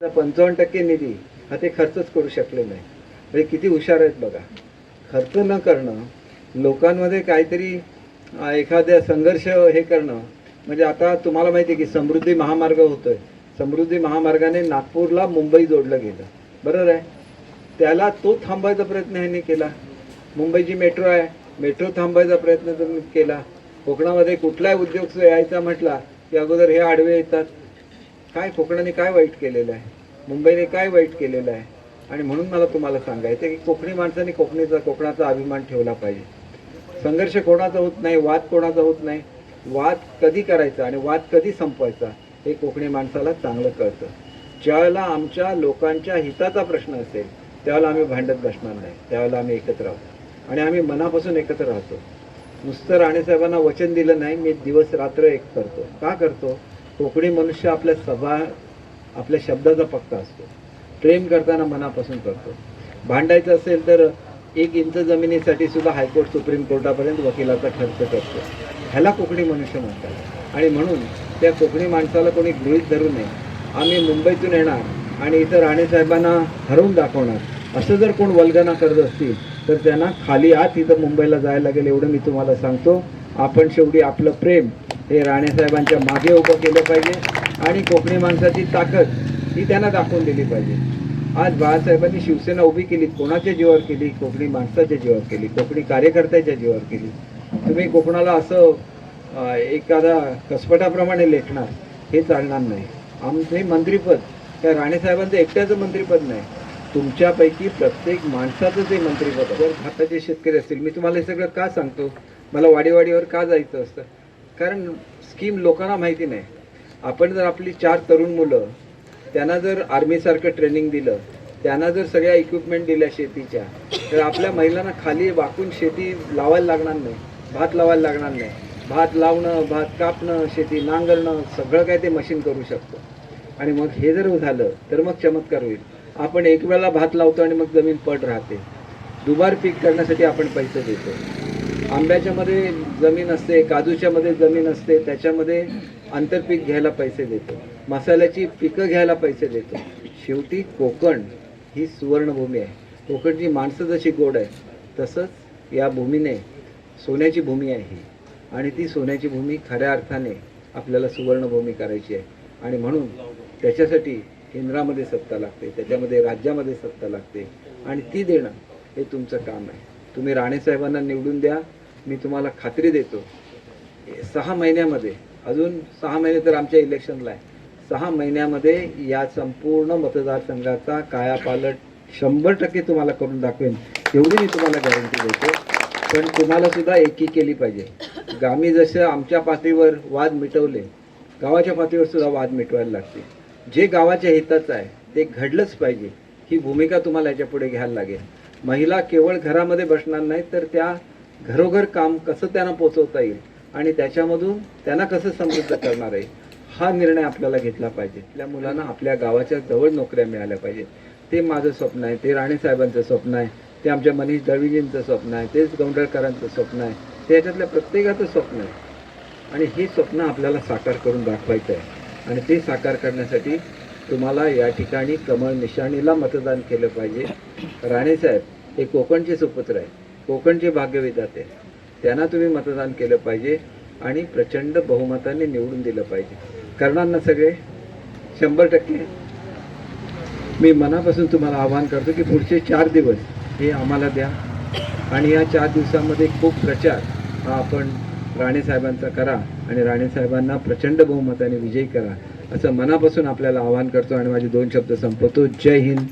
पंचावन्न टक्के निधी हा ते खर्चच करू शकले नाही. म्हणजे किती हुशार आहेत बघा. खर्च न करणं लोकांमध्ये काहीतरी एखाद्या संघर्ष हे करणं म्हणजे आता तुम्हाला माहिती आहे की समृद्धी महामार्ग होतोय. समृद्धी महामार्गाने नागपूरला मुंबई जोडलं गेलं. बरोबर आहे? त्याला तो थांबायचा प्रयत्न ह्यांनी केला. मुंबईची मेट्रो आहे. मेट्रो थांबायचा प्रयत्न त्यांनी केला. कोकणामध्ये कुठलाही उद्योग यायचा म्हटला की अगोदर हे आडवे येतात. काय कोकणाने काय वाईट केलेलं आहे? मुंबईने काय वाईट केलेलं आहे? आणि म्हणून मला तुम्हाला सांगायचं की कोकणी माणसाने कोकणीचा कोकणाचा अभिमान ठेवला पाहिजे. संघर्ष कोणाचा होत नाही वाद कोणाचा होत नाही? वाद कधी करायचा आणि वाद कधी संपवायचा हे कोकणी माणसाला चांगलं कळतं. ज्यावेळेला आमच्या लोकांच्या हिताचा प्रश्न असेल त्यावेळेला आम्ही भांडत बसणार नाही. त्यावेळेला आम्ही एकत्र आहोत. आणि आम्ही मनापासून एकत्र राहतो. नुसतं राणेसाहेबांना वचन दिलं नाही मी दिवस रात्र एक करतो. का करतो? कोकणी मनुष्य आपल्या सभा आपल्या शब्दाचा पक्का असतो. प्रेम करताना मनापासून करतो. भांडायचं असेल तर एक इंच जमिनीसाठी सुद्धा हायकोर्ट सुप्रीम कोर्टापर्यंत वकिलाचा खर्च करतो. ह्याला कोकणी मनुष्य म्हणतात. आणि म्हणून त्या कोकणी माणसाला कोणी गृहीत धरू नये आम्ही मुंबईतून येणार आणि इथं राणेसाहेबांना हरवून दाखवणार. असं जर कोण वल्गना करत असतील तर त्यांना खाली आत इथं मुंबईला जायला लागेल एवढं मी तुम्हाला सांगतो. आपण शेवटी आपलं प्रेम हे राणेसाहेबांच्या मागे उभं केलं पाहिजे आणि कोकणी माणसाची ताकद ही त्यांना दाखवून दिली पाहिजे. आज बाळासाहेबांनी शिवसेना उभी केली कोणाच्या जीवावर केली? कोकणी माणसाच्या जीवावर केली कोकणी कार्यकर्त्याच्या जीवावर केली. तुम्ही कोकणाला असं एखादा कसपटाप्रमाणे लेखणार हे चालणार नाही. आमचे मंत्रीपद त्या राणेसाहेबांचं एकट्याचं मंत्रीपद नाही. तुमच्यापैकी प्रत्येक माणसाचं ते मंत्रीपद जर भारताचे शेतकरी असतील मी तुम्हाला हे सगळं का सांगतो? मला वाडीवाडीवर का जायचं असतं? कारण स्कीम लोकांना माहिती नाही. आपण जर आपली चार तरुण मुलं त्यांना जर आर्मीसारखं ट्रेनिंग दिलं त्यांना जर सगळ्या इक्विपमेंट दिल्या शेतीच्या तर आपल्या महिलांना खाली वाकून शेती लावायला लागणार नाही भात लावायला लागणार नाही. भात लावणं भात कापणं शेती नांगरणं सगळं काय ते मशीन करू शकतो. आणि मग हे जर झालं तर मग चमत्कार होईल. आपण एक वेळेला भात लावतो आणि मग जमीन पड राहते. दुबार पीक करण्यासाठी आपण पैसे देतो. आंब्याच्या मध्ये जमीन असते काजूच्या मध्ये जमीन असते त्याच्यामध्ये आंतरपीक घ्यायला पैसे देतो. मसाल्याची पिकं घ्यायला पैसे देतो. शेवटी कोकण ही सुवर्णभूमी आहे. कोकणची माणसं जशी गोड आहे तसंच या भूमीने सोन्याची भूमी आहे ही. आणि ती सोन्याची भूमी खऱ्या अर्थाने आपल्याला सुवर्णभूमी करायची आहे. आणि म्हणून त्याच्यासाठी केंद्रामध्ये सत्ता लागते त्याच्यामध्ये राज्यामध्ये सत्ता लागते. आणि ती देणं हे तुमचं काम आहे. तुम्ही राणेसाहेबांना निवडून द्या मी तुम्हाला खात्री देतो. सहा महिन्यामध्ये अजून सहा महिने तर आमच्या इलेक्शनला आहे. सहा महिन्यामध्ये या संपूर्ण मतदारसंघाचा कायापालट शंभर टक्के तुम्हाला करून दाखवेन. एवढी मी तुम्हाला गॅरंटी देतो. पण तुम्हाला सुद्धा एकी केली पाहिजे. गामी जसं आमच्या पातळीवर वाद मिटवले गावाच्या पातळीवर सुद्धा वाद मिटवायला लागते जे गावाच्या हिताचं आहे ते घडलंच पाहिजे. ही भूमिका तुम्हाला याच्यापुढे घ्यायला लागेल. महिला केवळ घरामध्ये बसणार नाहीत तर त्या घरोघर काम कसं त्यांना पोचवता येईल आणि त्याच्यामधून त्यांना कसं समृद्ध करणार आहे हा निर्णय आपल्याला घेतला पाहिजे. आपल्या मुलांना आपल्या गावाच्या जवळ नोकऱ्या मिळाल्या पाहिजेत. ते माझं स्वप्न आहे ते राणेसाहेबांचं स्वप्न आहे ते आमच्या मनीष दळवीजींचं स्वप्न आहे तेच गौंडळकरांचं स्वप्न आहे. ते याच्यातल्या प्रत्येकाचं स्वप्न आहे. आणि हे स्वप्न आपल्याला साकार करून दाखवायचं आहे. आणि ते साकार करण्यासाठी तुम्हाला या ठिकाणी कमळ निशाणीला मतदान केलं पाहिजे. राणेसाहेब हे कोकणचे सुपुत्र आहे. कोकणचे भाग्यविधाते त्यांना तुम्ही मतदान केलं पाहिजे आणि प्रचंड बहुमताने निवडून दिलं पाहिजे. करणार ना सगळे? शंभर टक्के. मी मनापासून तुम्हाला आवाहन करतो की पुढचे चार दिवस हे आम्हाला द्या. आणि या चार दिवसामध्ये खूप प्रचार हा आपण राणेसाहेबांचा करा आणि राणेसाहेबांना प्रचंड बहुमताने विजयी करा असं मनापासून आपल्याला आवाहन करतो. आणि माझे दोन शब्द संपवतो. जय हिंद.